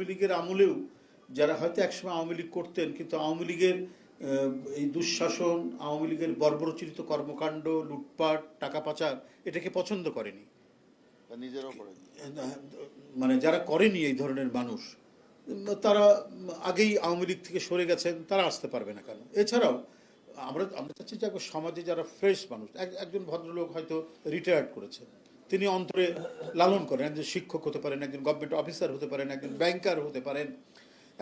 আওয়ামী লীগের আমলেও যারা হয়তো একসময় আওয়ামী লীগ করতেন কিন্তু আওয়ামী লীগের এই দুঃশাসন আওয়ামী লীগের বর্বরচিত কর্মকাণ্ড লুটপাট টাকা পাচার এটাকে পছন্দ করেনি। মানে যারা করেনি এই ধরনের মানুষ তারা আগেই আওয়ামী লীগ থেকে সরে গেছেন তারা আসতে পারবে না কেন? এছাড়াও আমরা আমরা চাচ্ছি যে সমাজে যারা ফ্রেশ মানুষ এক- একজন ভদ্রলোক হয়তো রিটায়ার্ড করেছেন। তিনি অন্তরে লালন করেন। একজন শিক্ষক হতে পারেন, একজন গভর্নমেন্ট অফিসার হতে পারেন, একজন ব্যাংকার হতে পারেন,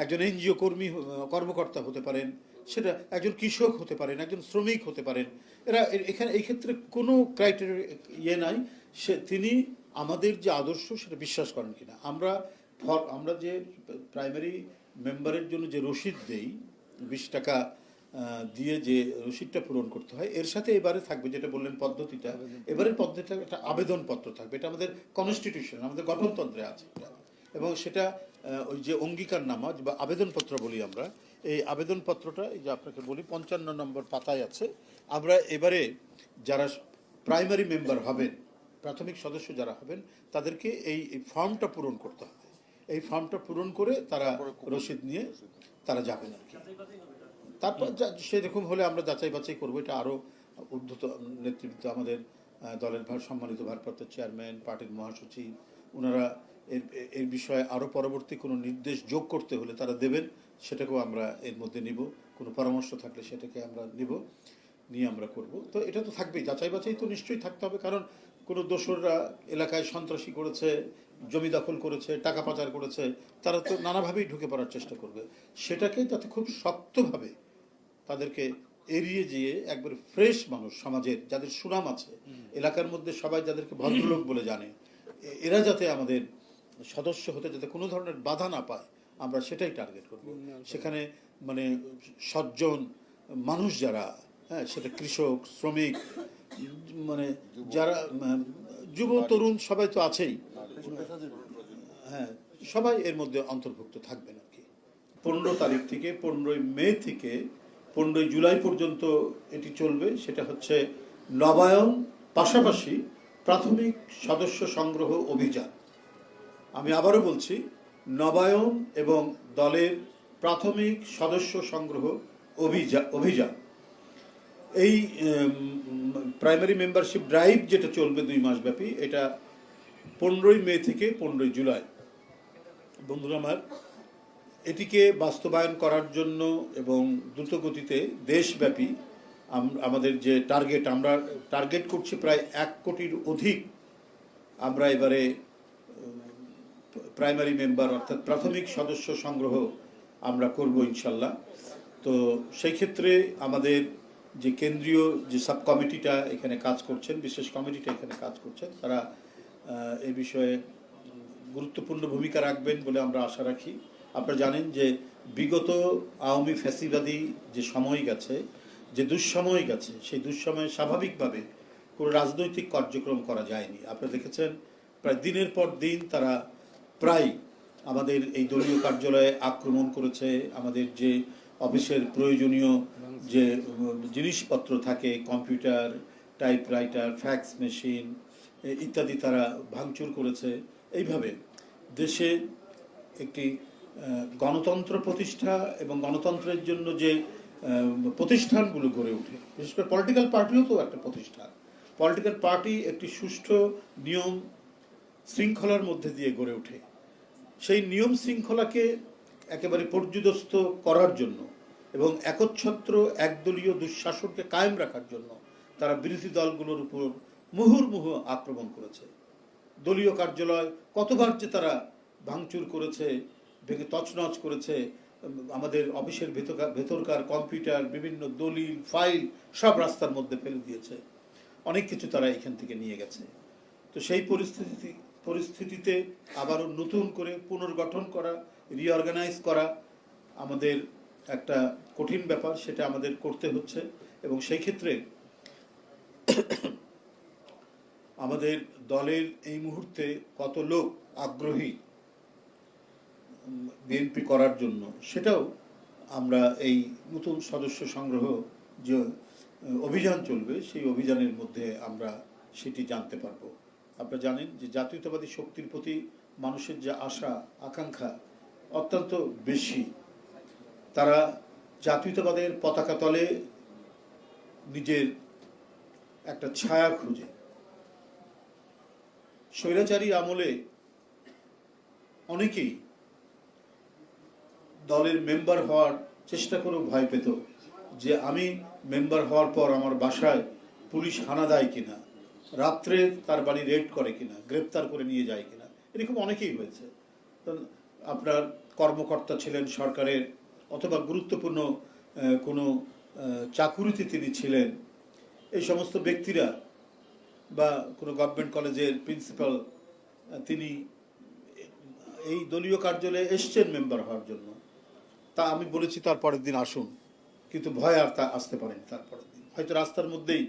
একজন এনজিও কর্মী, কর্মকর্তা হতে পারেন, সেটা একজন কৃষক হতে পারেন, একজন শ্রমিক হতে পারেন। এরা এখানে এই ক্ষেত্রে কোনো ক্রাইটেরিয়া ইয়ে নাই। সে তিনি আমাদের যে আদর্শ, সেটা বিশ্বাস করেন কিনা। আমরা ফর আমরা যে প্রাইমারি মেম্বারের জন্য যে রসিদ দেই, বিশ টাকা দিয়ে যে রসিদটা পূরণ করতে হয় এর সাথে এবারে থাকবে যেটা বললেন পদ্ধতিটা। এবারের পদ্ধতিটা একটা আবেদনপত্র থাকবে। এটা আমাদের কনস্টিটিউশন আমাদের গঠনতন্ত্রে আছে এটা। এবং সেটা ওই যে অঙ্গীকার অঙ্গীকারনামা বা আবেদনপত্র বলি আমরা এই আবেদনপত্রটা এই যে আপনাকে বলি পঞ্চান্ন নম্বর পাতায় আছে। আমরা এবারে যারা প্রাইমারি মেম্বার হবেন প্রাথমিক সদস্য যারা হবেন তাদেরকে এই এই ফর্মটা পূরণ করতে হবে। এই ফর্মটা পূরণ করে তারা রসিদ নিয়ে তারা যাবেন আর কি। তারপর সেরকম হলে আমরা যাচাই বাছাই করব। এটা আরও ঊর্ধ্বত নেতৃত্ব আমাদের দলের ভার, সম্মানিত ভারপ্রাপ্ত চেয়ারম্যান, পার্টির মহাসচিব ওনারা এর এর বিষয়ে আরও পরবর্তী কোনো নির্দেশ যোগ করতে হলে তারা দেবেন, সেটাকেও আমরা এর মধ্যে নিব। কোনো পরামর্শ থাকলে সেটাকে আমরা নিব, নিয়ে আমরা করব। তো এটা তো থাকবেই, যাচাই বাছাই তো নিশ্চয়ই থাকতে হবে, কারণ কোনো দোসররা এলাকায় সন্ত্রাসী করেছে, জমি দখল করেছে, টাকা পাচার করেছে, তারা তো নানাভাবেই ঢুকে পড়ার চেষ্টা করবে। সেটাকে যাতে খুব শক্তভাবে তাদেরকে এড়িয়ে যেয়ে একবার ফ্রেশ মানুষ সমাজের যাদের সুনাম আছে এলাকার মধ্যে সবাই যাদেরকে ভদ্রলোক বলে জানে এরা যাতে আমাদের সদস্য হতে যাতে কোনো ধরনের বাধা না পায় আমরা সেটাই টার্গেট করব। সেখানে মানে সজ্জন মানুষ যারা হ্যাঁ সেটা কৃষক শ্রমিক মানে যারা যুব তরুণ সবাই তো আছেই। হ্যাঁ সবাই এর মধ্যে অন্তর্ভুক্ত থাকবেন আর কি। পনেরো তারিখ থেকে পনেরোই মে থেকে পনেরোই জুলাই পর্যন্ত এটি চলবে, সেটা হচ্ছে নবায়ন পাশাপাশি প্রাথমিক সদস্য সংগ্রহ অভিযান। আমি আবারও বলছি, নবায়ন এবং দলের প্রাথমিক সদস্য সংগ্রহ অভিযান অভিযান। এই প্রাইমারি মেম্বারশিপ ড্রাইভ যেটা চলবে দুই মাস ব্যাপী, এটা পনেরোই মে থেকে পনেরোই জুলাই। বন্ধুরা আমার এটিকে বাস্তবায়ন করার জন্য এবং দ্রুত গতিতে দেশব্যাপী আমাদের যে টার্গেট আমরা টার্গেট করছি প্রায় এক কোটির অধিক, আমরা এবারে প্রাইমারি মেম্বার অর্থাৎ প্রাথমিক সদস্য সংগ্রহ আমরা করব ইনশাল্লাহ। তো সেই ক্ষেত্রে আমাদের যে কেন্দ্রীয় যে সাব কমিটিটা এখানে কাজ করছেন, বিশেষ কমিটিটা এখানে কাজ করছেন, তারা এ বিষয়ে গুরুত্বপূর্ণ ভূমিকা রাখবেন বলে আমরা আশা রাখি। আপনারা জানেন যে বিগত আওয়ামী ফ্যাসিবাদী যে সময় গেছে, যে দুঃসময় গেছে, সেই দুঃসময়ে স্বাভাবিকভাবে কোনো রাজনৈতিক কার্যক্রম করা যায়নি। আপনারা দেখেছেন, প্রায় দিনের পর দিন তারা প্রায় আমাদের এই দলীয় কার্যালয়ে আক্রমণ করেছে। আমাদের যে অফিসের প্রয়োজনীয় যে জিনিসপত্র থাকে, কম্পিউটার, টাইপরাইটার, ফ্যাক্স মেশিন ইত্যাদি তারা ভাঙচুর করেছে। এইভাবে দেশে একটি গণতন্ত্র প্রতিষ্ঠা এবং গণতন্ত্রের জন্য যে প্রতিষ্ঠানগুলো গড়ে ওঠে, বিশেষ করে পলিটিক্যাল পার্টিও তো একটা প্রতিষ্ঠান। পলিটিক্যাল পার্টি একটি সুষ্ঠু নিয়ম শৃঙ্খলার মধ্যে দিয়ে গড়ে ওঠে। সেই নিয়ম শৃঙ্খলাকে একেবারে পর্যুদস্ত করার জন্য এবং একচ্ছত্র, একদলীয় দুঃশাসনকে কায়েম রাখার জন্য তারা বিরোধী দলগুলোর উপর মুহুর্মুহু আক্রমণ করেছে। দলীয় কার্যালয় কতবার যে তারা ভাঙচুর করেছে ভেঙে তছনছ করেছে আমাদের অফিসের ভেতরকার ভেতরকার কম্পিউটার, বিভিন্ন দলিল, ফাইল সব রাস্তার মধ্যে ফেলে দিয়েছে। অনেক কিছু তারা এখান থেকে নিয়ে গেছে। তো সেই পরিস্থিতি, পরিস্থিতিতে আবারও নতুন করে পুনর্গঠন করা রিঅর্গানাইজ করা আমাদের একটা কঠিন ব্যাপার, সেটা আমাদের করতে হচ্ছে এবং সেই ক্ষেত্রে আমাদের দলের এই মুহূর্তে কত লোক আগ্রহী বিএনপি করার জন্য, সেটাও আমরা এই নতুন সদস্য সংগ্রহ যে অভিযান চলবে, সেই অভিযানের মধ্যে আমরা সেটি জানতে পারব। আপনারা জানেন যে জাতীয়তাবাদী শক্তির প্রতি মানুষের যে আশা, আকাঙ্ক্ষা অত্যন্ত বেশি। তারা জাতীয়তাবাদের পতাকা তলে নিজের একটা ছায়া খুঁজে। স্বৈরাচারী আমলে অনেকেই দলের মেম্বার হওয়ার চেষ্টা করেও ভয় পেত যে আমি মেম্বার হওয়ার পর আমার বাসায় পুলিশ হানা দেয় কিনা, রাত্রে তার বাড়ি রেড করে কিনা, গ্রেপ্তার করে নিয়ে যায় কিনা। এরকম অনেকেই হয়েছে। আপনার কর্মকর্তা ছিলেন সরকারের অথবা গুরুত্বপূর্ণ কোনো চাকুরিতে তিনি ছিলেন। এই সমস্ত ব্যক্তিরা বা কোনো গভর্নমেন্ট কলেজের প্রিন্সিপাল তিনি এই দলীয় কার্যালয়ে এসছেন মেম্বার হওয়ার জন্য। তা আমি বলেছি তার পরের দিন আসুন। কিন্তু ভয় আর তা আসতে পারেন তার পরের দিন। হয়তো রাস্তার মধ্যেই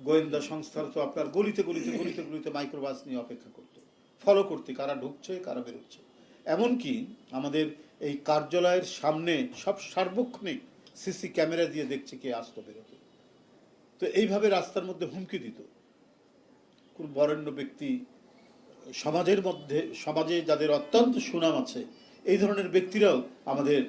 গোয়েন্দা সংস্থার তো আপনার গলিতে গলিতে গলিতে গলিতে মাইক্রোবাস নিয়ে অপেক্ষা করতো। ফলো করতে কারা ঢুকছে, কারা বেরোচ্ছে। এমনকি আমাদের এই কার্যালয়ের সামনে সব সার্বক্ষণিক সিসি ক্যামেরা দিয়ে দেখছে কে আসতো বেরোতো। তো এইভাবে রাস্তার মধ্যে হুমকি দিত। কোন বরেণ্য ব্যক্তি সমাজের মধ্যে, সমাজে যাদের অত্যন্ত সুনাম আছে এই ধরনের ব্যক্তিরাও আমাদের